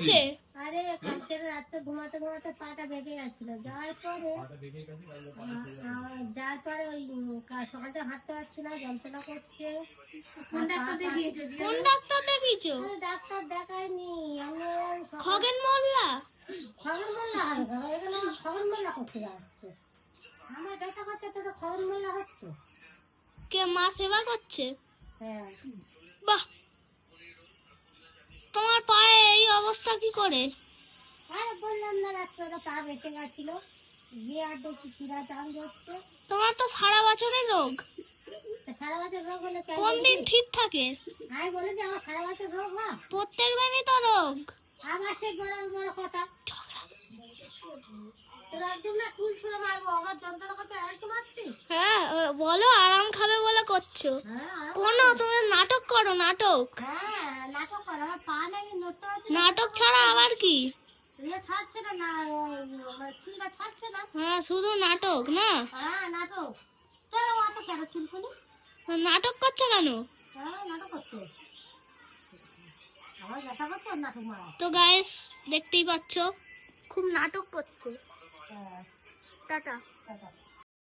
হয়েছে আরে কালকে রাতে ঘুমাতে ঘুমাতে পাটা বেঁকে গেছিল। যাওয়ার পরে যাওয়ার পরে ওই উম, সকালটা হাঁটতে পারছি না যন্ত্রণা করছে। কোন ডাক্তার দেখিয়েছো? কোন ডাক্তার দেখিয়েছো? আরে ডাক্তার দেখায়নি। আমি সকাল- খগেন মোল্লা? খগন মোল্লা এখানে খগন মোল্লা করতে যাচ্ছে আমার ব্যথা করছে তো তো খগন মোল্লা হচ্ছে। কে মা সেবা করছে? হ্যাঁ। বাহ! করে? আরে বললাম না রাস্তাটা পা বেঁচে গেছিল। গিয়ে আর দেখছি চিরা চান যাচ্ছে তোমার তো সারা বছরের রোগ। সারা বছর রোগ হলে কোন দিন ঠিক থাকে? আমি বলেছি আমার সারা বছর রোগ না। প্রত্যেক দিনই তো রোগ। আবার সে বড় বড় কথা। তোর একদম না চুল ছুঁড়ে মারবো আমার যন্ত্রণা করতে একটু মারছিস হ্যাঁ বলো আরাম খাবে বলে করছ। হ্যাঁ কোনো তুমি নাটক করো নাটক। হ্যাঁ নাটক কর আমার পা নেই নড়তে পারছি নাটক ছাড়া আবার কি? ছাড়ছে না না চুলটা ছাড়ছে না। হ্যাঁ শুধু নাটক না? হ্যাঁ নাটক। তোর অত কেন চুলকুনি নাটক করছ কেন? হ্যাঁ নাটক করছে। তো গাইস দেখতেই পাচ্ছ। খুব নাটক করছে। হ্যাঁ। টাটা। টাটা।